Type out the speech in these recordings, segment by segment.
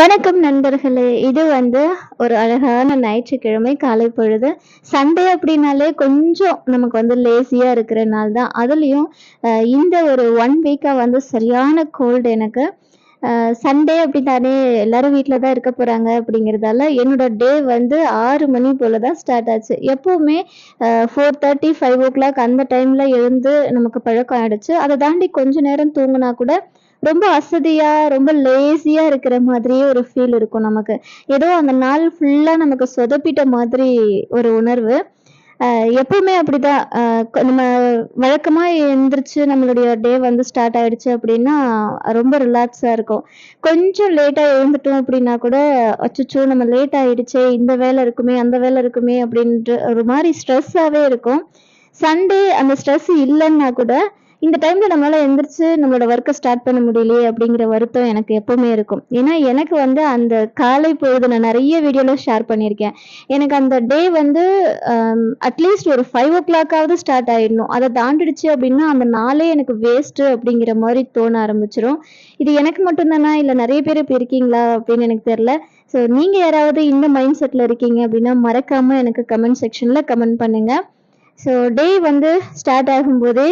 வணக்கம் நண்பர்களே. இது வந்து ஒரு அழகான ஞாயிற்றுக்கிழமை காலை பொழுது. சண்டே அப்படின்னாலே கொஞ்சம் நமக்கு வந்து லேசியாக இருக்கிற நாள் தான். அதுலேயும் இந்த ஒரு ஒன் வீக்காக வந்து சரியான கோல்டு எனக்கு. சண்டே அப்படின்னாலே எல்லாரும் வீட்டில் தான் இருக்க போகிறாங்க அப்படிங்கிறதால என்னோட டே வந்து ஆறு மணி போல் தான் ஸ்டார்ட் ஆச்சு. எப்போவுமே four thirty five o'clock அந்த டைமில் எழுந்து நமக்கு பழக்கம் ஆகிடுச்சு அதை தாண்டி கொஞ்ச நேரம் தூங்கினா கூட ரொம்ப அசதியாக ரொம்ப லேசியாக இருக்கிற மாதிரியே ஒரு ஃபீல் இருக்கும் நமக்கு. ஏதோ அந்த நாள் ஃபுல்லாக நமக்கு சொதப்பிட்ட மாதிரி ஒரு உணர்வு. எப்பவுமே அப்படிதான். நம்ம வழக்கமா எழுந்திரிச்சு நம்மளுடைய டே வந்து ஸ்டார்ட் ஆயிடுச்சு அப்படின்னா ரொம்ப ரிலாக்ஸா இருக்கும். கொஞ்சம் லேட்டா எழுந்துட்டோம் அப்படின்னா கூட அச்சுச்சோ நம்ம லேட் ஆயிடுச்சே இந்த வேலை இருக்குமே அந்த வேலை இருக்குமே அப்படின்ற ஒரு மாதிரி ஸ்ட்ரெஸ்ஸாவே இருக்கும். சண்டே அந்த ஸ்ட்ரெஸ் இல்லைன்னா கூட இந்த டைம்ல நம்மளால எந்திரிச்சு நம்மளோட ஒர்க்கை ஸ்டார்ட் பண்ண முடியலையே அப்படிங்கிற வருத்தம் எனக்கு எப்பவுமே இருக்கும். ஏன்னா எனக்கு வந்து அந்த காலை பொழுது நான் நிறைய வீடியோல ஷேர் பண்ணியிருக்கேன். எனக்கு அந்த டே வந்து அட்லீஸ்ட் ஒரு ஃபைவ் ஓ கிளாக்காவது ஸ்டார்ட் ஆயிடணும். அதை தாண்டிடுச்சு அப்படின்னா அந்த நாளே எனக்கு வேஸ்ட்டு அப்படிங்கிற மாதிரி தோண ஆரம்பிச்சிடும் இது எனக்கு மட்டும்தானா? இல்லை நிறைய பேர் இப்போ இருக்கீங்களா? அப்படின்னு எனக்கு தெரில ஸோ நீங்கள் யாராவது இந்த மைண்ட் செட்டில் இருக்கீங்க அப்படின்னா மறக்காமல் எனக்கு கமெண்ட் செக்ஷனில் கமெண்ட் பண்ணுங்கள் ஸோ டே வந்து ஸ்டார்ட் ஆகும்போதே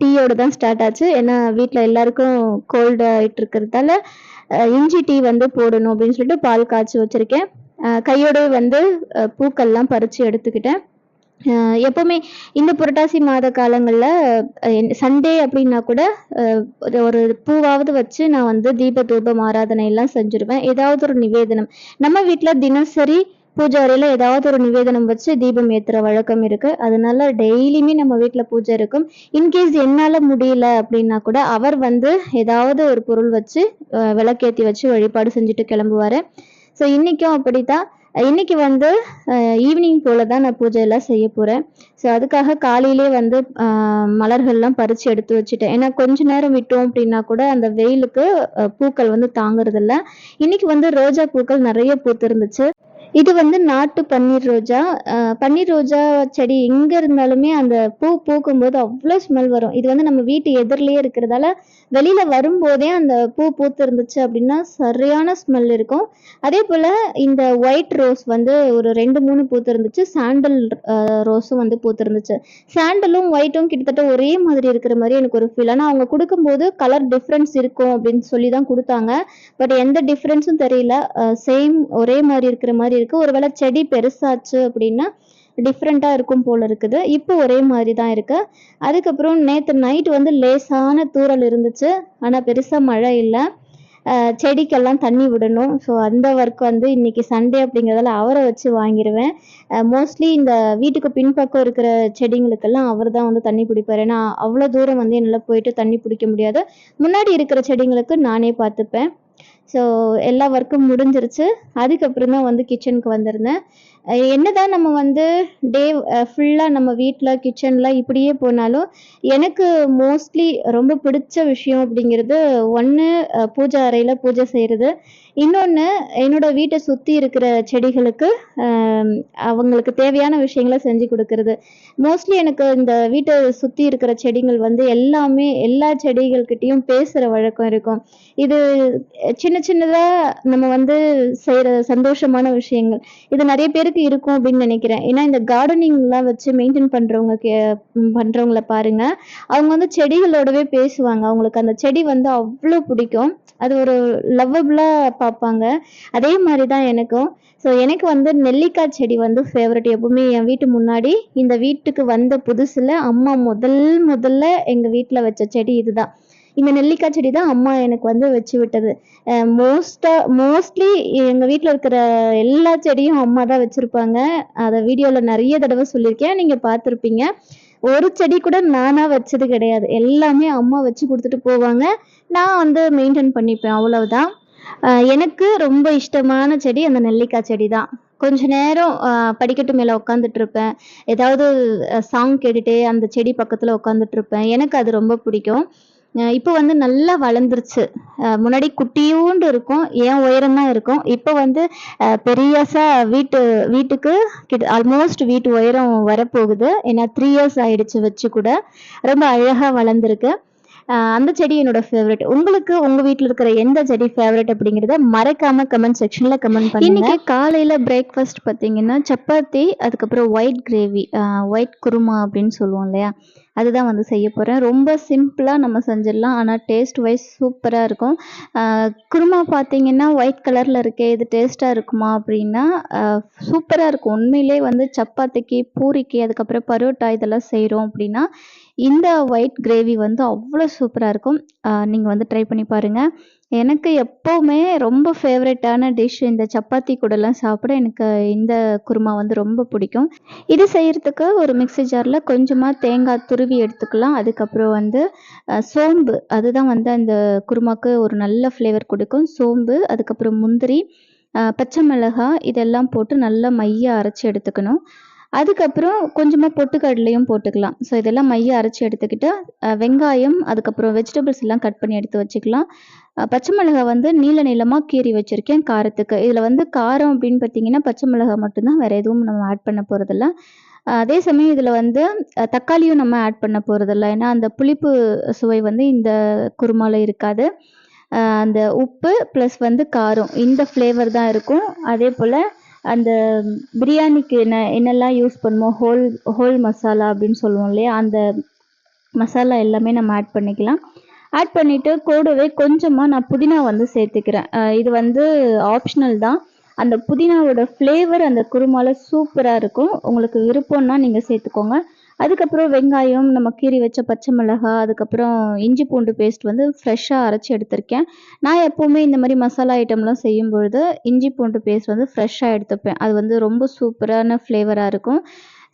டீயோட தான் ஸ்டார்ட் ஆச்சு. ஏன்னா வீட்டில் எல்லாருக்கும் கோல்டு ஆகிட்டு இருக்கிறதால இஞ்சி டீ வந்து போடணும் அப்படின்னு சொல்லிட்டு பால் காய்ச்சி வச்சுருக்கேன். கையோட வந்து பூக்கள்லாம் பறித்து எடுத்துக்கிட்டேன். எப்போவுமே இந்த புரட்டாசி மாத காலங்களில் சண்டே அப்படின்னா கூட ஒரு பூவாவது வச்சு நான் வந்து தீப தூபம் ஆராதனை எல்லாம் செஞ்சுருவேன். ஏதாவது ஒரு நிவேதனம். நம்ம வீட்டில் தினசரி பூஜை ஏதாவது ஒரு நிவேதனம் வச்சு தீபம் ஏற்றுற வழக்கம் இருக்கு. அதனால டெய்லியுமே நம்ம வீட்டில் பூஜை இருக்கும். இன்கேஸ் என்னால் முடியல அப்படின்னா கூட அவர் வந்து ஏதாவது ஒரு பொருள் வச்சு விளக்கேத்தி வச்சு வழிபாடு செஞ்சுட்டு கிளம்புவார். ஸோ இன்னைக்கும் அப்படித்தான். இன்னைக்கு வந்து ஈவினிங் போல தான் நான் பூஜையெல்லாம் செய்ய போகிறேன் ஸோ அதுக்காக காலையிலே வந்து மலர்கள்லாம் பறித்து எடுத்து வச்சுட்டேன். ஏன்னா கொஞ்ச நேரம் விட்டோம் அப்படின்னா கூட அந்த வெயிலுக்கு பூக்கள் வந்து தாங்குறதில்ல. இன்னைக்கு வந்து ரோஜா பூக்கள் நிறைய பூத்துருந்துச்சு. இது வந்து நாட்டு பன்னீர் ரோஜா. பன்னீர் ரோஜா செடி எங்கே இருந்தாலுமே அந்த பூ பூக்கும்போது அவ்வளோ ஸ்மெல் வரும். இது வந்து நம்ம வீட்டு எதிரிலேயே இருக்கிறதால வெளியில வரும்போதே அந்த பூ பூத்து இருந்துச்சு அப்படின்னா சரியான ஸ்மெல் இருக்கும். அதே போல இந்த ஒயிட் ரோஸ் வந்து ஒரு ரெண்டு மூணு பூத்து இருந்துச்சு சாண்டல் ரோஸும் வந்து பூத்து இருந்துச்சு சாண்டலும் ஒயிட்டும் கிட்டத்தட்ட ஒரே மாதிரி இருக்கிற மாதிரி எனக்கு ஒரு ஃபீல் ஆனால் அவங்க கொடுக்கும்போது கலர் டிஃப்ரென்ஸ் இருக்கும் அப்படின்னு சொல்லி தான் கொடுத்தாங்க. பட் எந்த டிஃப்ரென்ஸும் தெரியல. சேம் ஒரே மாதிரி இருக்கிற மாதிரி இருக்கு. ஒருவேளை செடி பெருசாச்சு அப்படின்னா டிஃப்ரெண்ட்டாக இருக்கும் போல் இருக்குது. இப்போ ஒரே மாதிரி தான் இருக்குது அதுக்கப்புறம் நேற்று நைட் வந்து லேசான தூரல் இருந்துச்சு. ஆனால் பெருசாக மழை இல்லை. செடிக்கெல்லாம் தண்ணி விடணும். ஸோ அந்த ஒர்க் வந்து இன்னைக்கு சண்டே அப்படிங்கிறதால அவரை வச்சு வாங்கிடுவேன் மோஸ்ட்லி இந்த வீட்டுக்கு பின்பக்கம் இருக்கிற செடிங்களுக்கெல்லாம் அவர் தான் வந்து தண்ணி பிடிப்பார் ஏன்னா அவ்வளோ தூரம் வந்து என்னால் போயிட்டு தண்ணி பிடிக்க முடியாது. முன்னாடி இருக்கிற செடிங்களுக்கு நானே பார்த்துப்பேன். ஸோ எல்லா ஒர்க்கும் முடிஞ்சிருச்சு. அதுக்கப்புறம் தான் வந்து கிச்சனுக்கு வந்திருந்தேன். என்னதான் நம்ம வந்து டே ஃபுல்லாக நம்ம வீட்டில் கிச்சனில் இப்படியே போனாலும் எனக்கு மோஸ்ட்லி ரொம்ப பிடிச்ச விஷயம் அப்படிங்கிறது ஒன்று பூஜை அறையில் பூஜை செய்கிறது இன்னொன்று என்னோட வீட்டை சுற்றி இருக்கிற செடிகளுக்கு அவங்களுக்கு தேவையான விஷயங்களை செஞ்சு கொடுக்கறது. மோஸ்ட்லி எனக்கு இந்த வீட்டை சுற்றி இருக்கிற செடிகள் வந்து எல்லாமே எல்லா செடிகள்கிட்டையும் பேசுகிற வழக்கம் இருக்கும். இது சின்ன சின்னதாக நம்ம வந்து செய்கிற சந்தோஷமான விஷயங்கள். இது நிறைய பேருக்கு இருக்கும் அப்படின்னு நினைக்கிறேன். ஏன்னா இந்த கார்டனிங்லாம் வச்சு மெயின்டைன் பண்ணுறவங்க கே பண்ணுறவங்கள பாருங்க. அவங்க வந்து செடிகளோடவே பேசுவாங்க. அவங்களுக்கு அந்த செடி வந்து அவ்வளோ பிடிக்கும். அது ஒரு லவ்வபுளாக பார்ப்பாங்க. அதே மாதிரி தான் எனக்கும். ஸோ எனக்கு வந்து நெல்லிக்காய் செடி வந்து ஃபேவரட் எப்பவுமே என் வீட்டு முன்னாடி. இந்த வீட்டுக்கு வந்த புதுசில் அம்மா முதல் முதல்ல எங்கள் வீட்டில் வச்ச செடி இதுதான். இந்த நெல்லிக்காய் செடி தான் அம்மா எனக்கு வந்து வச்சு விட்டது. மோஸ்டா மோஸ்ட்லி எங்கள் வீட்டில் இருக்கிற எல்லா செடியும் அம்மா தான் வச்சுருப்பாங்க. அதை வீடியோவில் நிறைய தடவை சொல்லியிருக்கேன். நீங்கள் பார்த்துருப்பீங்க. ஒரு செடி கூட நானாக வச்சது கிடையாது. எல்லாமே அம்மா வச்சு கொடுத்துட்டு போவாங்க. நான் வந்து மெயின்டைன் பண்ணிப்பேன் அவ்வளவுதான். எனக்கு ரொம்ப இஷ்டமான செடி அந்த நெல்லிக்காய் செடி தான் கொஞ்ச நேரம் படிக்கட்டு மேலே உட்காந்துட்டு இருப்பேன். ஏதாவது சாங் கேட்டுட்டு அந்த செடி பக்கத்தில் உட்காந்துட்டு இருப்பேன். எனக்கு அது ரொம்ப பிடிக்கும். இப்போ வந்து நல்லா வளர்ந்துருச்சு. முன்னாடி குட்டியூண்டு இருக்கும் ஏன் உயரம்தான் இருக்கும். இப்போ வந்து பெரியசா வீட்டு வீட்டுக்கு கிட்ட ஆல்மோஸ்ட் வீட்டு உயரம் வரப்போகுது. ஏன்னா த்ரீ இயர்ஸ் ஆயிடுச்சு வச்சு கூட. ரொம்ப அழகாக வளர்ந்துருக்கு. அந்த செடி என்னோட ஃபேவரட் உங்களுக்கு உங்க வீட்டில் இருக்கிற எந்த செடி ஃபேவரட் அப்படிங்கறத மறக்காம கமெண்ட் செக்ஷன்ல கமெண்ட் பண்ணுங்க. இன்னைக்கு காலையில பிரேக்ஃபாஸ்ட் பார்த்தீங்கன்னா சப்பாத்தி அதுக்கப்புறம் ஒயிட் கிரேவி ஒயிட் குருமா அப்படின்னு சொல்லுவோம் இல்லையா? அதுதான் வந்து செய்ய போகிறேன் ரொம்ப சிம்பிளாக நம்ம செஞ்சிடலாம். ஆனால் டேஸ்ட் வைஸ் சூப்பராக இருக்கும் குருமா பார்த்தீங்கன்னா ஒயிட் கலரில் இருக்கே இது டேஸ்ட்டாக இருக்குமா அப்படின்னா சூப்பராக இருக்கும். உண்மையிலே வந்து சப்பாத்திக்கு பூரிக்கு அதுக்கப்புறம் பரோட்டா இதெல்லாம் செய்கிறோம் அப்படின்னா இந்த ஒயிட் கிரேவி வந்து அவ்வளோ சூப்பராக இருக்கும். நீங்கள் வந்து ட்ரை பண்ணி பாருங்கள் எனக்கு எப்போவுமே ரொம்ப ஃபேவரட்டான டிஷ் இந்த சப்பாத்தி கூடலாம் சாப்பிட எனக்கு இந்த குருமா வந்து ரொம்ப பிடிக்கும். இது செய்கிறதுக்கு ஒரு மிக்ஸி ஜாரில் கொஞ்சமாக தேங்காய் துருவி எடுத்துக்கலாம். அதுக்கப்புறம் வந்து சோம்பு. அதுதான் வந்து அந்த குருமாக்கு ஒரு நல்ல ஃப்ளேவர் கொடுக்கும். சோம்பு அதுக்கப்புறம் முந்திரி பச்சை மிளகாய் இதெல்லாம் போட்டு நல்லா மைய அரைச்சி எடுத்துக்கணும். அதுக்கப்புறம் கொஞ்சமாக பொட்டுக்கடலையும் போட்டுக்கலாம். ஸோ இதெல்லாம் மைய அரைச்சி எடுத்துக்கிட்டு வெங்காயம் அதுக்கப்புறம் வெஜிடபிள்ஸ் எல்லாம் கட் பண்ணி எடுத்து வச்சுக்கலாம். பச்சை மிளகாய் வந்து நீல நீளமாக கீறி வச்சுருக்கேன் காரத்துக்கு. இதில் வந்து காரம் அப்படின்னு பார்த்தீங்கன்னா பச்சை மிளகாய் மட்டும்தான். வேறு எதுவும் நம்ம ஆட் பண்ண போகிறதில்ல அதே சமயம் இதில் வந்து தக்காளியும் நம்ம ஆட் பண்ண போகிறதில்ல ஏன்னா அந்த புளிப்பு சுவை வந்து இந்த குருமாவில் இருக்காது. அந்த உப்பு ப்ளஸ் வந்து காரம் இந்த ஃப்ளேவர் தான் இருக்கும். அதே போல் அந்த பிரியாணிக்கு என்ன என்னெல்லாம் யூஸ் பண்ணுமோ ஹோல் ஹோல் மசாலா அப்படின்னு சொல்லுவோம் இல்லையா அந்த மசாலா எல்லாமே நம்ம ஆட் பண்ணிக்கலாம். ஆட் பண்ணிவிட்டு கூடவே கொஞ்சமாக நான் புதினா வந்து சேர்த்துக்கிறேன். இது வந்து ஆப்ஷனல் தான். அந்த புதினாவோட ஃப்ளேவர் அந்த குருமாவில் சூப்பராக இருக்கும். உங்களுக்கு விருப்பம்னா நீங்கள் சேர்த்துக்கோங்க. அதுக்கப்புறம் வெங்காயம் நம்ம கீறி வச்ச பச்சை மிளகாய் அதுக்கப்புறம் இஞ்சி பூண்டு பேஸ்ட் வந்து ஃப்ரெஷ்ஷாக அரைச்சி எடுத்திருக்கேன். நான் எப்போவுமே இந்த மாதிரி மசாலா ஐட்டம்லாம் செய்யும் பொழுது இஞ்சி பூண்டு பேஸ்ட் வந்து ஃப்ரெஷ்ஷாக எடுத்துப்பேன். அது வந்து ரொம்ப சூப்பரான ஃப்ளேவராக இருக்கும்.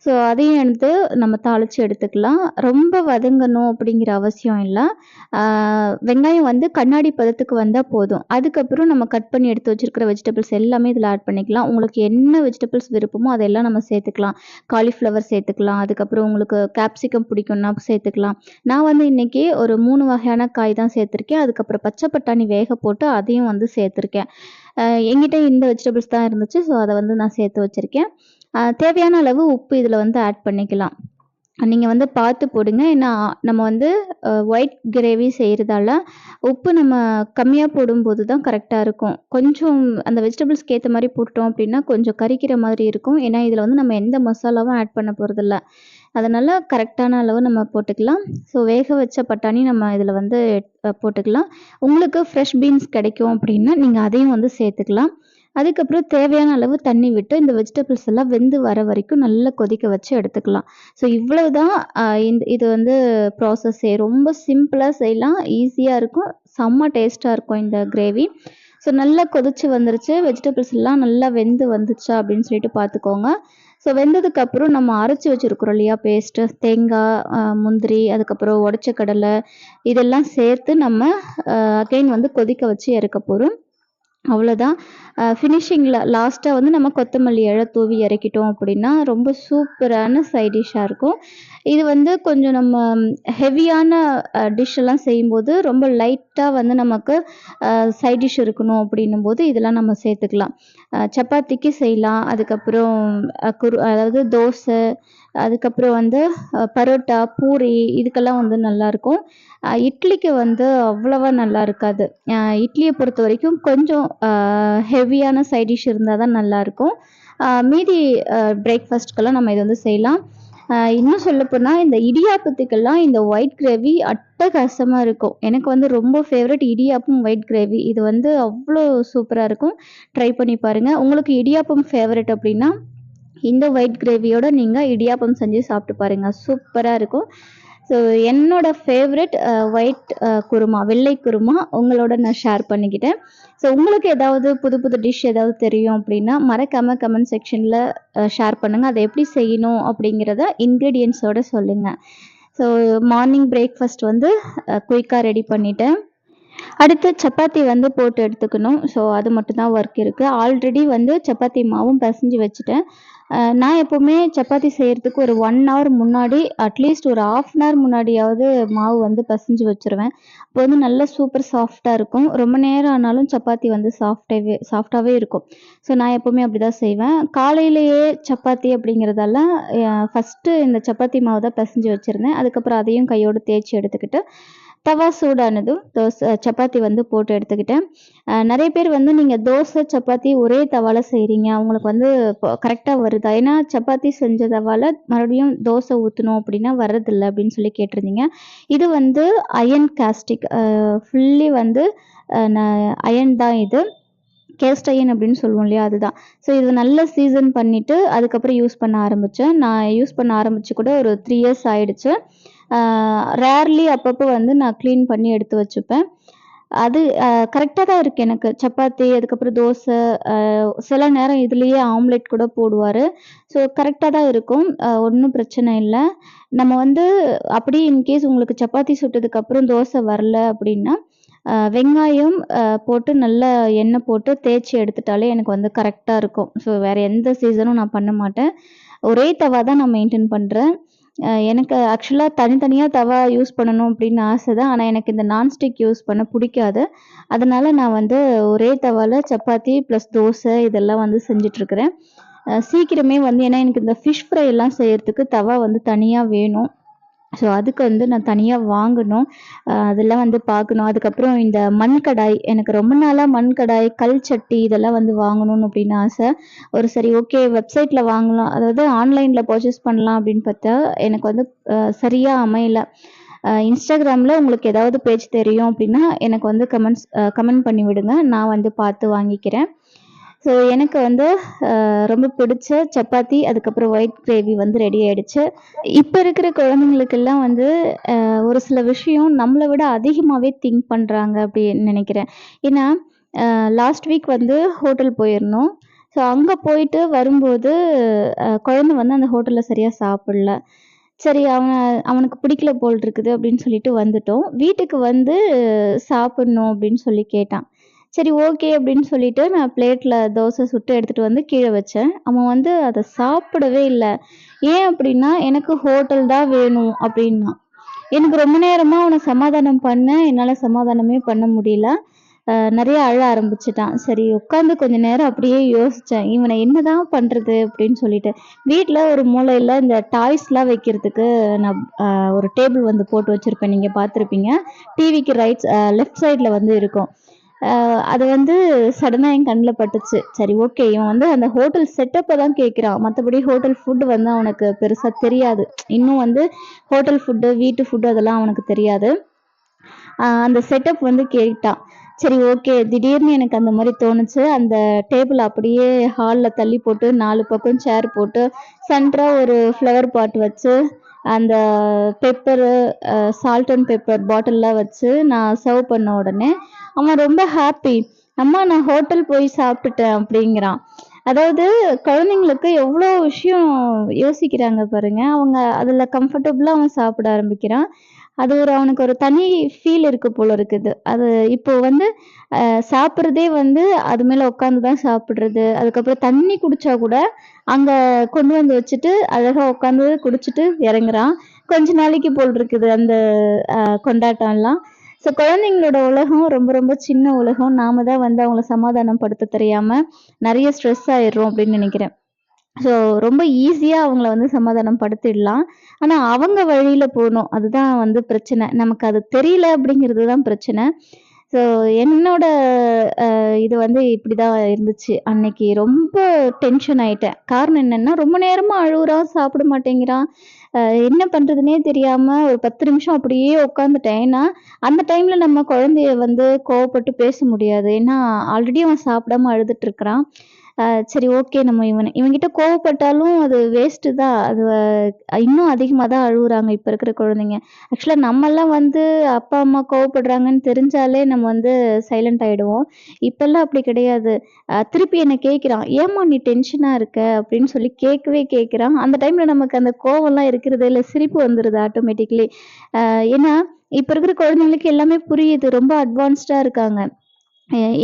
ஸோ அதையும் எடுத்து நம்ம தாளித்து எடுத்துக்கலாம். ரொம்ப வதங்கணும் அப்படிங்கிற அவசியம் இல்லை. வெங்காயம் வந்து கண்ணாடி பதத்துக்கு வந்தால் போதும். அதுக்கப்புறம் நம்ம கட் பண்ணி எடுத்து வச்சுருக்கிற வெஜிடபிள்ஸ் எல்லாமே இதில் ஆட் பண்ணிக்கலாம். உங்களுக்கு என்ன வெஜிடபிள்ஸ் விருப்பமோ அதெல்லாம் நம்ம சேர்த்துக்கலாம். காலிஃப்ளவர் சேர்த்துக்கலாம். அதுக்கப்புறம் உங்களுக்கு கேப்சிகம் பிடிக்கும்னா சேர்த்துக்கலாம். நான் வந்து இன்றைக்கி ஒரு மூணு வகையான காய் தான் சேர்த்துருக்கேன். அதுக்கப்புறம் பச்சை பட்டாணி வேக போட்டு அதையும் வந்து சேர்த்துருக்கேன். எங்கிட்ட என்கிட்ட இந்த வெஜிடபிள்ஸ் தான் இருந்துச்சு. ஸோ அதை வந்து நான் சேர்த்து வச்சுருக்கேன். தேவையான அளவு உப்பு இதில் வந்து ஆட் பண்ணிக்கலாம். நீங்கள் வந்து பார்த்து போடுங்க. ஏன்னா நம்ம வந்து ஒயிட் கிரேவி செய்கிறதால உப்பு நம்ம கம்மியாக போடும்போது தான் கரெக்டாக இருக்கும். கொஞ்சம் அந்த வெஜிடபிள்ஸ்க்கு ஏற்ற மாதிரி போட்டோம் அப்படின்னா கொஞ்சம் கரிக்கிற மாதிரி இருக்கும். ஏன்னா இதில் வந்து நம்ம எந்த மசாலாவும் ஆட் பண்ண போகிறதில்ல அதனால் கரெக்டான அளவு நம்ம போட்டுக்கலாம். ஸோ வேக வச்ச பட்டாணி நம்ம இதில் வந்து போட்டுக்கலாம். உங்களுக்கு ஃப்ரெஷ் பீன்ஸ் கிடைக்கும் அப்படின்னா நீங்கள் அதையும் வந்து சேர்த்துக்கலாம். அதுக்கப்புறம் தேவையான அளவு தண்ணி விட்டு இந்த வெஜிடபிள்ஸ் எல்லாம் வெந்து வர வரைக்கும் நல்லா கொதிக்க வச்சு எடுத்துக்கலாம். ஸோ இவ்வளவு தான் இந்த இது வந்து ப்ராசஸ்ஸே ரொம்ப சிம்பிளாக செய்யலாம். ஈஸியாக இருக்கும். செம்ம டேஸ்ட்டாக இருக்கும் இந்த கிரேவி ஸோ நல்லா கொதிச்சு வந்துருச்சு. வெஜிடபிள்ஸ் எல்லாம் நல்லா வெந்து வந்துச்சா அப்படின்னு சொல்லிட்டு பார்த்துக்கோங்க. ஸோ வெந்ததுக்கப்புறம் நம்ம அரைச்சி வச்சுருக்குறோம் இல்லையா? பேஸ்ட்டு தேங்காய் முந்திரி அதுக்கப்புறம் உடச்ச கடலை இதெல்லாம் சேர்த்து நம்ம அகைன் வந்து கொதிக்க வச்சு இறக்க போகிறோம் அவ்வளோதான் ஃபினிஷிங்கில் லாஸ்ட்டாக வந்து நம்ம கொத்தமல்லி இலை தூவி இறக்கிட்டோம் அப்படின்னா ரொம்ப சூப்பரான சைட் டிஷ்ஷாக இருக்கும். இது வந்து கொஞ்சம் நம்ம ஹெவியான டிஷ்ஷெல்லாம் செய்யும்போது ரொம்ப லைட்டாக வந்து நமக்கு சைட் டிஷ் இருக்கணும் அப்படின்னும் போது இதெல்லாம் நம்ம சேர்த்துக்கலாம். சப்பாத்திக்கு செய்யலாம். அதுக்கப்புறம் குரு அதாவது தோசை அதுக்கப்புறம் வந்து பரோட்டா பூரி இதுக்கெல்லாம் வந்து நல்லாயிருக்கும் இட்லிக்கு வந்து அவ்வளவா நல்லா இருக்காது இட்லியை பொறுத்த வரைக்கும் கொஞ்சம் ஹெவியான சைட் டிஷ் இருந்தால் தான் நல்லாயிருக்கும் மீதி பிரேக்ஃபாஸ்ட்க்கெல்லாம் நம்ம இது வந்து செய்யலாம். இன்னும் சொல்லப்போனால் இந்த இடியாப்பத்துக்கெல்லாம் இந்த ஒயிட் கிரேவி அட்டகாசமாக இருக்கும். எனக்கு வந்து ரொம்ப ஃபேவரட் இடியாப்பம் ஒயிட் கிரேவி இது வந்து அவ்வளோ சூப்பராக இருக்கும். ட்ரை பண்ணி பாருங்கள் உங்களுக்கு இடியாப்பம் ஃபேவரட் அப்படின்னா இந்த ஒயிட் கிரேவியோட நீங்கள் இடியாப்பம் செஞ்சு சாப்பிட்டு பாருங்கள் சூப்பராக இருக்கும். ஸோ என்னோட ஃபேவரட் ஒயிட் குருமா வெள்ளை குருமா உங்களோட நான் ஷேர் பண்ணிக்கிட்டேன். ஸோ உங்களுக்கு ஏதாவது புது புது டிஷ் ஏதாவது தெரியும் அப்படின்னா மறக்காமல் கமெண்ட் செக்ஷனில் ஷேர் பண்ணுங்கள் அதை எப்படி செய்யணும் அப்படிங்கிறத இன்க்ரீடியன்ஸோடு சொல்லுங்கள் ஸோ மார்னிங் பிரேக்ஃபாஸ்ட் வந்து குயிக்காக ரெடி பண்ணிட்டேன். அடுத்து சப்பாத்தி வந்து போட்டு எடுத்துக்கணும். ஸோ அது மட்டும்தான் ஒர்க் இருக்குது ஆல்ரெடி வந்து சப்பாத்தி மாவும் பிசைஞ்சு வச்சுட்டேன். நான் எப்போவுமே சப்பாத்தி செய்கிறதுக்கு ஒரு ஒன் ஹவர் முன்னாடி அட்லீஸ்ட் ஒரு ஆஃப் அன் ஹவர் முன்னாடியாவது மாவு வந்து பிசைஞ்சு வச்சுருவேன். அப்போ வந்து நல்லா சூப்பர் சாஃப்டாக இருக்கும். ரொம்ப நேரம் ஆனாலும் சப்பாத்தி வந்து சாஃப்டாகவே சாஃப்டாகவே இருக்கும். ஸோ நான் எப்போவுமே அப்படி தான் செய்வேன். காலையிலேயே சப்பாத்தி அப்படிங்கிறதால ஃபஸ்ட்டு இந்த சப்பாத்தி மாவு தான் பிசைஞ்சு வச்சுருந்தேன். அதுக்கப்புறம் அதையும் கையோடு தேய்ச்சி எடுத்துக்கிட்டு தவா சூடானதும் தோசை சப்பாத்தி வந்து போட்டு எடுத்துக்கிட்டேன். நிறைய பேர் வந்து நீங்கள் தோசை சப்பாத்தி ஒரே தவால செய்கிறீங்க அவங்களுக்கு வந்து கரெக்டாக வருதா? ஏன்னா சப்பாத்தி செஞ்ச தவால மறுபடியும் தோசை ஊற்றணும் அப்படின்னா வர்றதில்லை அப்படின்னு சொல்லி கேட்டிருந்தீங்க. இது வந்து அயன் காஸ்டிக் ஃபுல்லி வந்து அயன் தான் இது. கேஸ்ட் அயன் அப்படின்னு சொல்லுவோம் இல்லையா அதுதான். ஸோ இது நல்ல சீசன் பண்ணிவிட்டு அதுக்கப்புறம் யூஸ் பண்ண ஆரம்பித்தேன் நான் யூஸ் பண்ண ஆரம்பித்து கூட ஒரு த்ரீ இயர்ஸ் ஆயிடுச்சு. ரேர்லி அப்பப்போ வந்து நான் க்ளீன் பண்ணி எடுத்து வச்சுப்பேன். அது கரெக்டாக தான் இருக்குது எனக்கு. சப்பாத்தி அதுக்கப்புறம் தோசை சில நேரம் இதுலேயே ஆம்லெட் கூட போடுவார். ஸோ கரெக்டாக தான் இருக்கும். ஒன்றும் பிரச்சனை இல்லை. நம்ம வந்து அப்படியே இன்கேஸ் உங்களுக்கு சப்பாத்தி சுட்டதுக்கப்புறம் தோசை வரல அப்படின்னா வெங்காயம் போட்டு நல்லா எண்ணெய் போட்டு தேய்ச்சி எடுத்துட்டாலே எனக்கு வந்து கரெக்டாக இருக்கும். ஸோ வேறு எந்த சீசனும் நான் பண்ண மாட்டேன். ஒரே தவா தான் நான் மெயின்டைன் பண்ணுறேன் எனக்கு ஆக்சுவலாக தனித்தனியாக தவா யூஸ் பண்ணணும் அப்படின்னு ஆசை தான். ஆனால் எனக்கு இந்த நான்ஸ்டிக் யூஸ் பண்ண பிடிக்காது. அதனால் நான் வந்து ஒரே தவாவில் சப்பாத்தி ப்ளஸ் தோசை இதெல்லாம் வந்து செஞ்சிட்ருக்கிறேன். சீக்கிரமே வந்து ஏன்னா எனக்கு இந்த ஃபிஷ் ஃப்ரை எல்லாம் செய்கிறதுக்கு தவா வந்து தனியாக வேணும். ஸோ அதுக்கு வந்து நான் தனியாக வாங்கணும். அதெல்லாம் வந்து பார்க்கணும். அதுக்கப்புறம் இந்த மண் கடாய் எனக்கு ரொம்ப நாளாக மண் கடாய் கல் சட்டி இதெல்லாம் வந்து வாங்கணும்னு அப்படின்னு ஆசை. ஒரு சரி ஓகே வெப்சைட்டில் வாங்கலாம். அதாவது ஆன்லைனில் பர்ச்சேஸ் பண்ணலாம் அப்படின்னு பார்த்தா எனக்கு வந்து சரியாக அமையலை. இன்ஸ்டாகிராமில் உங்களுக்கு ஏதாவது பேஜ் தெரியும் அப்படின்னா எனக்கு வந்து கமெண்ட்ஸ் கமெண்ட் பண்ணி விடுங்க நான் வந்து பார்த்து வாங்கிக்கிறேன். ஸோ எனக்கு வந்து ரொம்ப பிடிச்ச சப்பாத்தி அதுக்கப்புறம் ஒயிட் கிரேவி வந்து ரெடி ஆயிடுச்சு. இப்போ இருக்கிற குழந்தைங்களுக்கெல்லாம் வந்து ஒரு சில விஷயம் நம்மளை விட அதிகமாகவே திங்க் பண்ணுறாங்க அப்படின்னு நினைக்கிறேன். ஏன்னா லாஸ்ட் வீக் வந்து ஹோட்டல் போயிருந்தோம். ஸோ அங்கே போயிட்டு வரும்போது குழந்தை வந்து அந்த ஹோட்டலில் சரியாக சாப்பிடல. சரி அவன் அவனுக்கு பிடிக்கல போல் இருக்குது அப்படின்னு சொல்லிட்டு வந்துட்டோம். வீட்டுக்கு வந்து சாப்பிட்ணும் அப்படின்னு சொல்லி கேட்டான். சரி ஓகே அப்படின்னு சொல்லிட்டு நான் பிளேட்டில் தோசை சுட்டு எடுத்துகிட்டு வந்து கீழே வச்சேன். அவன் வந்து அதை சாப்பிடவே இல்லை. ஏன் அப்படின்னா எனக்கு ஹோட்டல் தான் வேணும் அப்படின்னா. எனக்கு ரொம்ப நேரமாக அவனை சமாதானம் பண்ண என்னால் சமாதானமே பண்ண முடியல. நிறைய அழ ஆரம்பிச்சிட்டான். சரி உட்காந்து கொஞ்ச நேரம் அப்படியே யோசித்தேன் இவனை என்னதான் பண்ணுறது அப்படின்னு சொல்லிட்டு. வீட்டில் ஒரு மூலையில் இந்த டாய்ஸ்லாம் வைக்கிறதுக்கு நான் ஒரு டேபிள் வந்து போட்டு வச்சுருப்பேன். நீங்கள் பார்த்துருப்பீங்க. டிவிக்கு ரைட் லெஃப்ட் சைடில் வந்து இருக்கும். அது வந்து சடனாக என் கண்ணில் பட்டுச்சு. சரி ஓகே இவன் வந்து அந்த ஹோட்டல் செட்டப்பை தான் கேட்குறான் மற்றபடி ஹோட்டல் ஃபுட்டு வந்து அவனுக்கு பெருசாக தெரியாது. இன்னும் வந்து ஹோட்டல் ஃபுட்டு வீட்டு ஃபுட்டு அதெல்லாம் அவனுக்கு தெரியாது. அந்த செட்டப் வந்து கேட்டான். சரி ஓகே திடீர்னு எனக்கு அந்த மாதிரி தோணுச்சு. அந்த டேபிள் அப்படியே ஹாலில் தள்ளி போட்டு நாலு பக்கம் சேர் போட்டு சென்டராக ஒரு ஃப்ளவர் பாட் வச்சு அந்த பெப்பரு சால்ட் அண்ட் பெப்பர் பாட்டில்லாம் வச்சு நான் சர்வ் பண்ண உடனே அவன் ரொம்ப ஹாப்பி அம்மா நான் ஹோட்டல் போய் சாப்பிட்டுட்டேன் அப்படிங்கிறான். அதாவது குழந்தைங்களுக்கு எவ்வளோ விஷயம் யோசிக்கிறாங்க பாருங்க. அவங்க அதில் கம்ஃபர்டபுளாக அவன் சாப்பிட ஆரம்பிக்கிறான். அது ஒரு அவனுக்கு ஒரு தனி ஃபீல் இருக்கு போல இருக்குது. அது இப்போ வந்து சாப்பிட்றதே வந்து அது மேலே உட்காந்து தான் சாப்பிட்றது. அதுக்கப்புறம் தண்ணி குடிச்சா கூட அங்கே கொண்டு வந்து வச்சுட்டு அழகாக உட்காந்து குடிச்சிட்டு இறங்குறான். கொஞ்ச நாளைக்கு போல் இருக்குது அந்த கொண்டாட்டம்லாம். ஸோ குழந்தைங்களோட உலகம் ரொம்ப ரொம்ப சின்ன உலகம். நாம தான் வந்து அவங்கள சமாதானம் படுத்த தெரியாம நிறைய ஸ்ட்ரெஸ் ஆயிடுறோம் அப்படின்னு நினைக்கிறேன். ஸோ ரொம்ப ஈஸியாக அவங்கள வந்து சமாதானம் படுத்திடலாம் ஆனால் அவங்க வழியில் போகணும் அதுதான் வந்து பிரச்சனை. நமக்கு அது தெரியல அப்படிங்கிறது தான் பிரச்சனை. ஸோ என்னோட இது வந்து இப்படி தான் இருந்துச்சு. அன்னைக்கு ரொம்ப டென்ஷன் ஆயிட்டேன். காரணம் என்னன்னா ரொம்ப நேரமாக அழுகுறான் சாப்பிட மாட்டேங்கிறான். என்ன பண்ணுறதுனே தெரியாமல் ஒரு பத்து நிமிஷம் அப்படியே உட்காந்துட்டேன் ஏன்னா அந்த டைமில் நம்ம குழந்தைய வந்து கோவப்பட்டு பேச முடியாது. ஏன்னா ஆல்ரெடி அவன் சாப்பிடாம அழுதுட்டு இருக்கிறான். சரி ஓகே நம்ம இவன் இவங்கிட்ட கோவப்பட்டாலும் அது வேஸ்ட்டு தான். அது இன்னும் அதிகமாக தான் அழுகுறாங்க இப்போ இருக்கிற குழந்தைங்க. ஆக்சுவலாக நம்மெல்லாம் வந்து அப்பா அம்மா கோவப்படுறாங்கன்னு தெரிஞ்சாலே நம்ம வந்து சைலண்ட் ஆகிடுவோம் இப்போல்லாம் அப்படி கிடையாது. திருப்பி என்னை கேட்குறான் ஏம்மா நீ டென்ஷனாக இருக்க? அப்படின்னு சொல்லி கேட்கவே கேட்குறான். அந்த டைமில் நமக்கு அந்த கோவம்லாம் இருக்கிறது இல்லை சிரிப்பு வந்துடுது ஆட்டோமேட்டிக்லி ஏன்னா இப்போ இருக்கிற குழந்தைங்களுக்கு எல்லாமே புரியுது. ரொம்ப அட்வான்ஸ்டாக இருக்காங்க.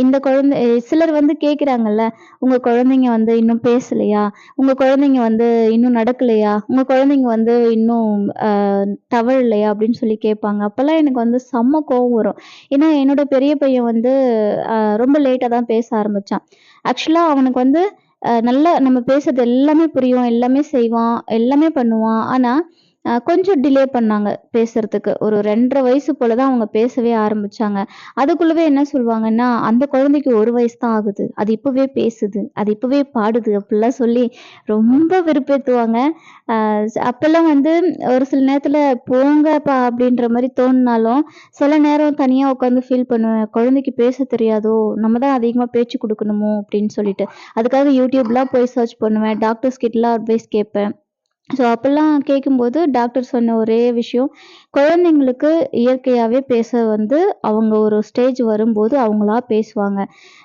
இந்த குழந்தை சிலர் வந்து கேட்குறாங்கல்ல உங்கள் குழந்தைங்க வந்து இன்னும் பேசலையா? உங்கள் குழந்தைங்க வந்து இன்னும் நடக்கலையா? உங்கள் குழந்தைங்க வந்து இன்னும் தவழலையா அப்படின்னு சொல்லி கேட்பாங்க அப்போல்லாம் எனக்கு வந்து செம்ம கோவம் வரும். ஏன்னா என்னோட பெரிய பையன் வந்து ரொம்ப லேட்டாக தான் பேச ஆரம்பித்தான் ஆக்சுவலாக அவனுக்கு வந்து நல்ல நல்லா நம்ம பேசுறது எல்லாமே புரியும் எல்லாமே செய்வான் எல்லாமே பண்ணுவான். ஆனால் கொஞ்சம் டிலே பண்ணாங்க பேசுறதுக்கு. ஒரு 2 1/2 வயசு போல தான் அவங்க பேசவே ஆரம்பிச்சாங்க. அதுக்குள்ளவே என்ன சொல்லுவாங்கன்னா, "அந்த குழந்தைக்கு ஒரு வயசு தான் ஆகுது. அது இப்பவே பேசுது. அது இப்பவே பாடுது." அப்படிலாம் சொல்லி ரொம்ப வெறுப்பேத்துவாங்க. அப்பெல்லாம் வந்து ஒரு சில நேரத்துல போங்கப்பா அப்படின்ற மாதிரி தோணுனாலும், சில நேரம் தனியா உட்காந்து ஃபீல் பண்ணுவேன். குழந்தைக்கு பேச தெரியாதோ! நம்ம தான் அதிகமா பேச்சு கொடுக்கணுமோ அப்படின்னு சொல்லிட்டு. அதுக்காக யூடியூப்லாம் போய் சர்ச் பண்ணுவேன். டாக்டர்ஸ் கிட்டலாம் அட்வைஸ் கேட்பேன். ஸோ அப்போல்லாம் கேட்கும்போது டாக்டர் சொன்ன ஒரே விஷயம், குழந்தைங்களுக்கு இயற்கையாகவே பேச வந்து அவங்க ஒரு ஸ்டேஜ் வரும்போது அவங்களா பேசுவாங்க.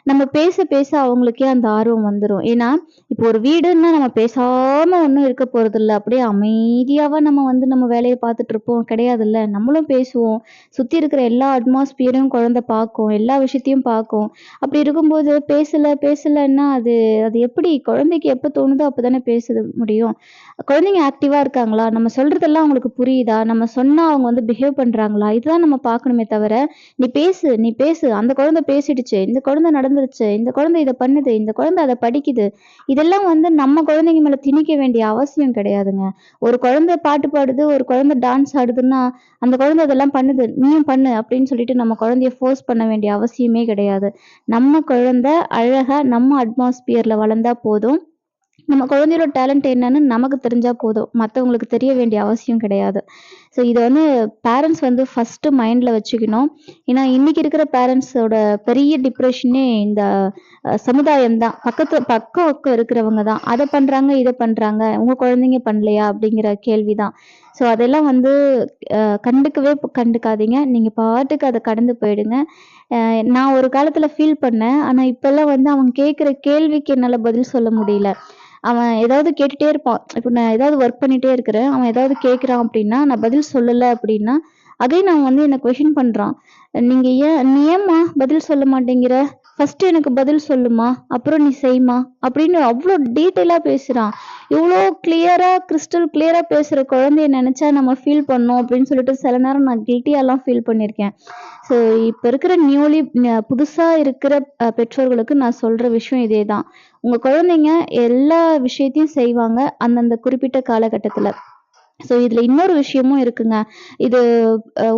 நம்ம பேச பேச அவங்களுக்கே அந்த ஆர்வம் வந்துடும் ஏன்னா, இப்போ ஒரு வீடுன்னா நம்ம பேசாம ஒன்றும் இருக்க போறதில்ல. அப்படியே அமைதியாவா நம்ம வந்து நம்ம வேலையை பார்த்துட்டு இருப்போம் கிடையாதுல்ல. நம்மளும் பேசுவோம். சுத்தி இருக்கிற எல்லா அட்மாஸ்பியரையும் குழந்தை பார்க்கும். எல்லா விஷயத்தையும் பார்க்கும். அப்படி இருக்கும்போது பேசல பேசலன்னா அது அது எப்படி? குழந்தைக்கு எப்போ தோணுதோ அப்போ தானே பேச முடியும். குழந்தைங்க ஆக்டிவா இருக்காங்களா? நம்ம சொல்றதெல்லாம் அவங்களுக்கு புரியுதா? நம்ம சொன்னா அவங்க வந்து பிஹேவ் பண்ணுறாங்களா இதுதான் நம்ம பார்க்கணுமே தவிர, "நீ பேசு, நீ பேசு. அந்த குழந்தை பேசிடுச்சு. இந்த குழந்தை நடந்துருச்சு. இந்த குழந்தை இதை பண்ணுது. இந்த குழந்தை அதை படிக்குது." இதெல்லாம் வந்து நம்ம குழந்தைங்க மேலே திணிக்க வேண்டிய அவசியம் கிடையாதுங்க. ஒரு குழந்தை பாட்டு பாடுது, ஒரு குழந்தை டான்ஸ் ஆடுதுன்னா, அந்த குழந்தை அதெல்லாம் பண்ணுது. நீயும் பண்ணு அப்படின்னு சொல்லிட்டு நம்ம குழந்தைய ஃபோர்ஸ் பண்ண வேண்டிய அவசியமே கிடையாது. நம்ம குழந்தை அழகாக நம்ம அட்மாஸ்பியரில் வளர்ந்தா போதும். நம்ம குழந்தையோட டேலண்ட் என்னன்னு நமக்கு தெரிஞ்சா போதும். மற்றவங்களுக்கு தெரிய வேண்டிய அவசியம் கிடையாது. ஸோ இதை வந்து பேரண்ட்ஸ் வந்து ஃபர்ஸ்ட்டு மைண்டில் வச்சுக்கணும். ஏன்னா, இன்றைக்கி இருக்கிற பேரண்ட்ஸோட பெரிய டிப்ரெஷனே இந்த சமுதாயம் தான். பக்கத்து பக்கம் பக்கம் இருக்கிறவங்க தான். அதை பண்ணுறாங்க இதை பண்ணுறாங்க உங்கள் குழந்தைங்க பண்ணலையா? அப்படிங்கிற கேள்வி தான். ஸோ அதெல்லாம் வந்து கண்டுக்கவே கண்டுக்காதீங்க. நீங்கள் பாட்டுக்கு அதை கடந்து போயிடுங்க. நான் ஒரு காலத்தில் ஃபீல் பண்ணேன். ஆனால் இப்போல்லாம் வந்து அவங்க கேட்குற கேள்விக்கு என்னால் பதில் சொல்ல முடியல. அவன் ஏதாவது கேட்டுட்டே இருப்பான். இப்போ நான் ஏதாவது ஒர்க் பண்ணிட்டே இருக்கிறேன். அவன் ஏதாவது கேட்குறான் அப்படின்னா, நான் பதில் சொல்லலை அப்படின்னா, அதே நான் வந்து என்னை கொஷின் பண்ணுறான் நீங்கள் ஏன் நீ ஏம்மா பதில் சொல்ல மாட்டேங்கிற? ஃபஸ்ட்டு எனக்கு பதில் சொல்லுமா, அப்புறம் நீ செய்மா" அப்படின்னு அவ்வளோ டீட்டெயிலாக பேசுகிறான் இவ்வளோ கிளியராக கிறிஸ்டல் கிளியராக பேசுகிற குழந்தைய நினச்சா நம்ம ஃபீல் பண்ணோம் அப்படின்னு சொல்லிட்டு சில நேரம் நான் கில்ட்டியாலாம் ஃபீல் பண்ணியிருக்கேன். ஸோ இப்போ இருக்கிற நியூலி புதுசாக இருக்கிற பெற்றோர்களுக்கு நான் சொல்கிற விஷயம் இதே தான். உங்கள் குழந்தைங்க எல்லா விஷயத்தையும் செய்வாங்க. அந்தந்த குறிப்பிட்ட காலகட்டத்தில் ஸோ இதுல இன்னொரு விஷயமும் இருக்குங்க. இது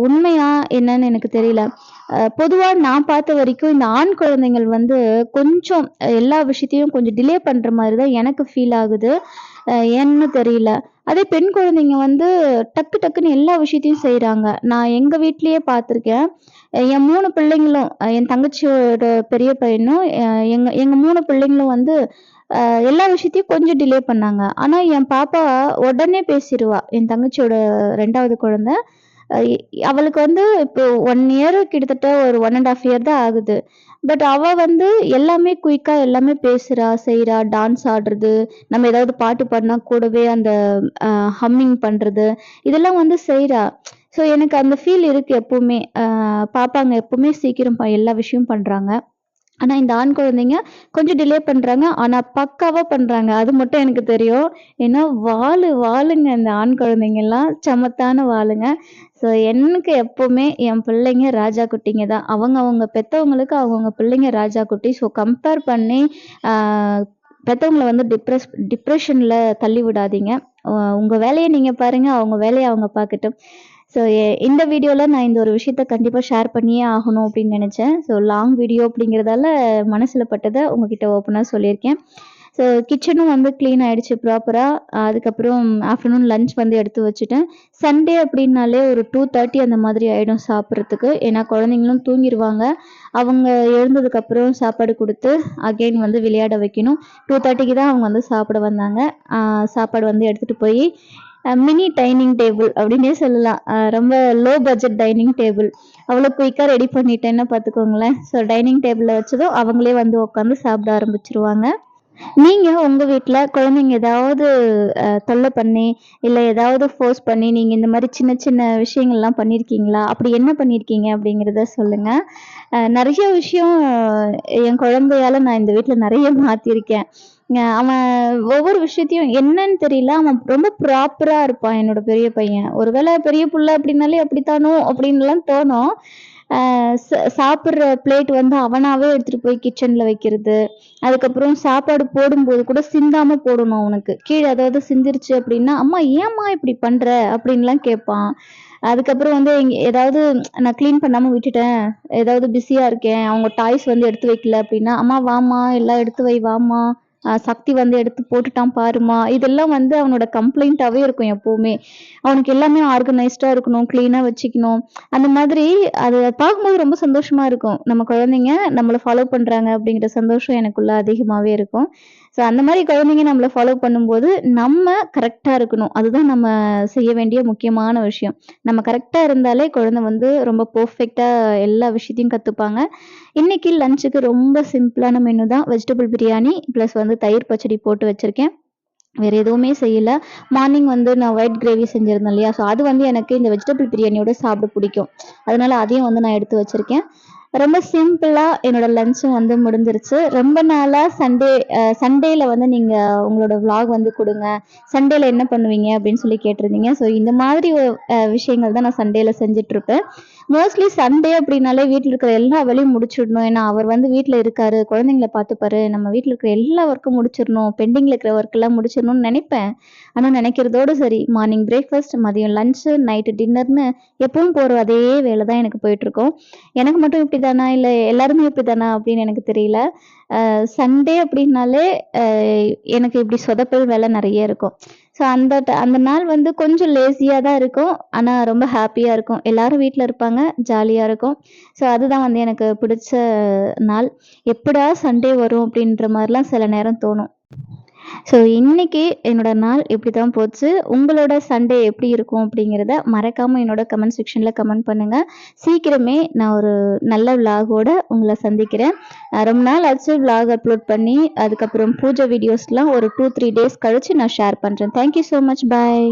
உண்மையா என்னன்னு எனக்கு தெரியல. பொதுவாக பொதுவா நான் பார்த்த வரைக்கும் இந்த ஆண் குழந்தைகள் வந்து கொஞ்சம் எல்லா விஷயத்தையும் கொஞ்சம் டிலே பண்ற மாதிரி தான் எனக்கு ஃபீல் ஆகுது. ஏன்னு தெரியல. அதே பெண் குழந்தைங்க வந்து டக்கு டக்குன்னு எல்லா விஷயத்தையும் செய்கிறாங்க நான் எங்கள் வீட்லேயே பார்த்துருக்கேன். என் மூணு பிள்ளைங்களும் என் தங்கச்சியோட பெரிய பையனும், எங்கள் எங்கள் மூணு பிள்ளைங்களும் வந்து எல்லா விஷயத்தையும் கொஞ்சம் டிலே பண்ணாங்க. ஆனால் என் பாப்பா உடனே பேசிடுவா என் தங்கச்சியோட ரெண்டாவது குழந்தை. அவளுக்கு வந்து இப்போ ஒன் இயர் கிட்டத்தட்ட ஒரு 1 1/2 இயர் தான் ஆகுது. பட் அவ வந்து எல்லாமே குயிக்காக எல்லாமே பேசுறா, செய்கிறா டான்ஸ் ஆடுறது, நம்ம ஏதாவது பாட்டு பாடினா கூடவே அந்த ஹம்மிங் பண்ணுறது இதெல்லாம் வந்து செய்கிறா ஸோ எனக்கு அந்த ஃபீல் இருக்கு எப்பவுமே. பார்ப்பாங்க பாப்பாங்க எப்பவுமே சீக்கிரம் எல்லா விஷயமும் பண்ணுறாங்க ஆனால் இந்த ஆண் குழந்தைங்க கொஞ்சம் டிலே பண்ணுறாங்க ஆனால் பக்காவாக பண்ணுறாங்க அது மட்டும் எனக்கு தெரியும். ஏன்னா வாழு வாழுங்க இந்த ஆண் குழந்தைங்கெல்லாம் சமத்தான வாளுங்க ஸோ எனக்கு எப்போவுமே என் பிள்ளைங்க ராஜா குட்டிங்க தான். அவங்க அவங்க பெற்றவங்களுக்கு அவங்கவுங்க பிள்ளைங்க ராஜா குட்டி. ஸோ கம்பேர் பண்ணி பெற்றவங்களை வந்து டிப்ரெஸ் டிப்ரெஷனில் தள்ளி விடாதீங்க. உங்கள் வேலையை நீங்கள் பாருங்கள் அவங்க வேலையை அவங்க பார்க்கட்டும். ஸோ எ இந்த வீடியோவில் நான் இந்த ஒரு விஷயத்த கண்டிப்பாக ஷேர் பண்ணியே ஆகணும் அப்படின்னு நினச்சேன் ஸோ லாங் வீடியோ அப்படிங்கிறதால மனசில் பட்டதை உங்ககிட்ட ஓப்பனாக சொல்லியிருக்கேன். ஸோ கிச்சனும் வந்து க்ளீன் ஆயிடுச்சு ப்ராப்பராக அதுக்கப்புறம் ஆஃப்டர்நூன் லஞ்ச் வந்து எடுத்து வச்சுட்டேன். சண்டே அப்படின்னாலே ஒரு 2:30 அந்த மாதிரி ஆகிடும் சாப்பிட்றதுக்கு ஏன்னா குழந்தைங்களும் தூங்கிடுவாங்க அவங்க எழுந்ததுக்கப்புறம் சாப்பாடு கொடுத்து அகைன் வந்து விளையாட வைக்கணும். 2:30க்கு தான் அவங்க வந்து சாப்பிட வந்தாங்க. சாப்பாடு வந்து எடுத்துகிட்டு போய் மினி டைனிங் டேபிள் அப்படின்னே சொல்லலாம். ரொம்ப லோ பட்ஜெட் டைனிங் டேபிள். அவ்வளோ குயிக்காக ரெடி பண்ணிட்டேன்னு பார்த்துக்கோங்களேன். ஸோ டைனிங் டேபிளில் வச்சதும் அவங்களே வந்து உட்காந்து சாப்பிட ஆரம்பிச்சிருவாங்க நீங்க உங்க வீட்டில் குழந்தைங்க ஏதாவது தொல்லை பண்ணி, இல்ல ஏதாவது ஃபோர்ஸ் பண்ணி, நீங்க இந்த மாதிரி சின்ன சின்ன விஷயங்கள்லாம் பண்ணியிருக்கீங்களா? அப்படி என்ன பண்ணியிருக்கீங்க அப்படிங்கிறத சொல்லுங்க. நிறைய விஷயம் என் குழந்தையால நான் இந்த வீட்ல நிறைய மாற்றிருக்கேன் அவன் ஒவ்வொரு விஷயத்தையும் என்னன்னு தெரியல. அவன் ரொம்ப ப்ராப்பரா இருப்பான் என்னோட பெரிய பையன். ஒருவேளை பெரிய புள்ள அப்படின்னாலே அப்படித்தானோ அப்படின்னுலாம் தோணும். சாப்பிட்ற பிளேட் வந்து அவனாவே எடுத்துகிட்டு போய் கிச்சனில் வைக்கிறது. அதுக்கப்புறம் சாப்பாடு போடும்போது கூட சிந்தாமல் போடணும் அவனுக்கு. கீழே அதாவது சிந்திருச்சு அப்படின்னா அம்மா ஏம்மா இப்படி பண்ணுற அப்படின்லாம் கேட்பான். அதுக்கப்புறம் வந்து ஏதாவது நான் க்ளீன் பண்ணாமல் விட்டுட்டேன். ஏதாவது பிஸியாக இருக்கேன். அவங்க டாய்ஸ் வந்து எடுத்து வைக்கல. அப்படின்னா அம்மா வாம்மா. எல்லாம் எடுத்து வை வாம்மா. சக்தி வந்து எடுத்து போட்டுட்டான் பாருமா இதெல்லாம் வந்து அவனோட கம்ப்ளைண்ட்டாவே இருக்கும் எப்போவுமே. அவனுக்கு எல்லாமே ஆர்கனைஸ்டாக இருக்கணும் க்ளீனாக வச்சுக்கணும். அந்த மாதிரி அதை பார்க்கும்போது ரொம்ப சந்தோஷமா இருக்கும். நம்ம குழந்தைங்க நம்மளை ஃபாலோ பண்றாங்க அப்படிங்கிற சந்தோஷம் எனக்குள்ள அதிகமாகவே இருக்கும். ஸோ அந்த மாதிரி குழந்தைங்க நம்மளை ஃபாலோ பண்ணும்போது நம்ம கரெக்டாக இருக்கணும். அதுதான் நம்ம செய்ய வேண்டிய முக்கியமான விஷயம். நம்ம கரெக்டாக இருந்தாலே குழந்தை வந்து ரொம்ப பர்ஃபெக்டாக எல்லா விஷயத்தையும் கற்றுப்பாங்க இன்னைக்கு லஞ்சுக்கு ரொம்ப சிம்பிளான மெனு தான் வெஜிடபிள் பிரியாணி ப்ளஸ் வந்து தயிர் பச்சடி போட்டு வச்சுருக்கேன். வேறு எதுவுமே செய்யலை. மார்னிங் வந்து நான் ஒயிட் கிரேவி செஞ்சுருந்தேன் இல்லையா? ஸோ அது வந்து எனக்கு இந்த வெஜிடபிள் பிரியாணியோட சாப்பிட பிடிக்கும். அதனால அதையும் வந்து நான் எடுத்து வச்சுருக்கேன். ரொம்ப சிம்பிளாக என்னோட லஞ்சும் வந்து முடிஞ்சிருச்சு. ரொம்ப நாளாக சண்டே சண்டேயில் வந்து நீங்கள் உங்களோட விலாக் வந்து கொடுங்க. சண்டேயில் என்ன பண்ணுவீங்க அப்படின்னு சொல்லி கேட்டிருந்தீங்க. ஸோ இந்த மாதிரி விஷயங்கள் தான் நான் சண்டேல செஞ்சிட்ருப்பேன் மோஸ்ட்லி சண்டே அப்படின்னாலே வீட்டில் இருக்கிற எல்லா வேலையும் முடிச்சிடணும். ஏன்னா அவர் வந்து வீட்டில் இருக்காரு. குழந்தைங்கள பார்த்துப்பாரு. நம்ம வீட்டில் இருக்கிற எல்லா ஒர்க்கும் முடிச்சிடணும். பெண்டிங்கில் இருக்கிற ஒர்க்கெல்லாம் முடிச்சிடணும்னு நினைப்பேன். ஆனால் நினைக்கிறதோடு சரி மார்னிங் பிரேக்ஃபாஸ்ட் மதியம் லஞ்சு நைட்டு டின்னர்னு எப்பவும் போகிற அதே வேலை தான் எனக்கு போயிட்டுருக்கோம். எனக்கு மட்டும் இப்படி தானா இல்லை எல்லாருமே இப்படி தானா அப்படின்னு எனக்கு தெரியல. சண்டே அப்படின்னாலே எனக்கு இப்படி சொதப்பல் வேலை நிறைய இருக்கும். ஸோ அந்த அந்த நாள் வந்து கொஞ்சம் லேசியாக தான் இருக்கும். ஆனால் ரொம்ப ஹாப்பியாக இருக்கும். எல்லாரும் வீட்டில் இருப்பாங்க ஜாலியாக இருக்கும். ஸோ அதுதான் வந்து எனக்கு பிடிச்ச நாள். எப்படா சண்டே வரும் அப்படின்ற மாதிரிலாம் சில நேரம் தோணும். ஸோ இன்னைக்கு என்னோட நாள் இப்படி தான் போச்சு. உங்களோட சண்டே எப்படி இருக்கும் அப்படிங்கிறத மறக்காமல் என்னோட கமெண்ட் செக்ஷனில் கமெண்ட் பண்ணுங்கள் சீக்கிரமே நான் ஒரு நல்ல விலாகோட உங்களை சந்திக்கிறேன். ரொம்ப நாள் ஆச்சு விலாக் அப்லோட் பண்ணி அதுக்கப்புறம் பூஜை வீடியோஸ்லாம் ஒரு டூ த்ரீ டேஸ் கழித்து நான் ஷேர் பண்ணுறேன் தேங்க்யூ ஸோ மச் பாய்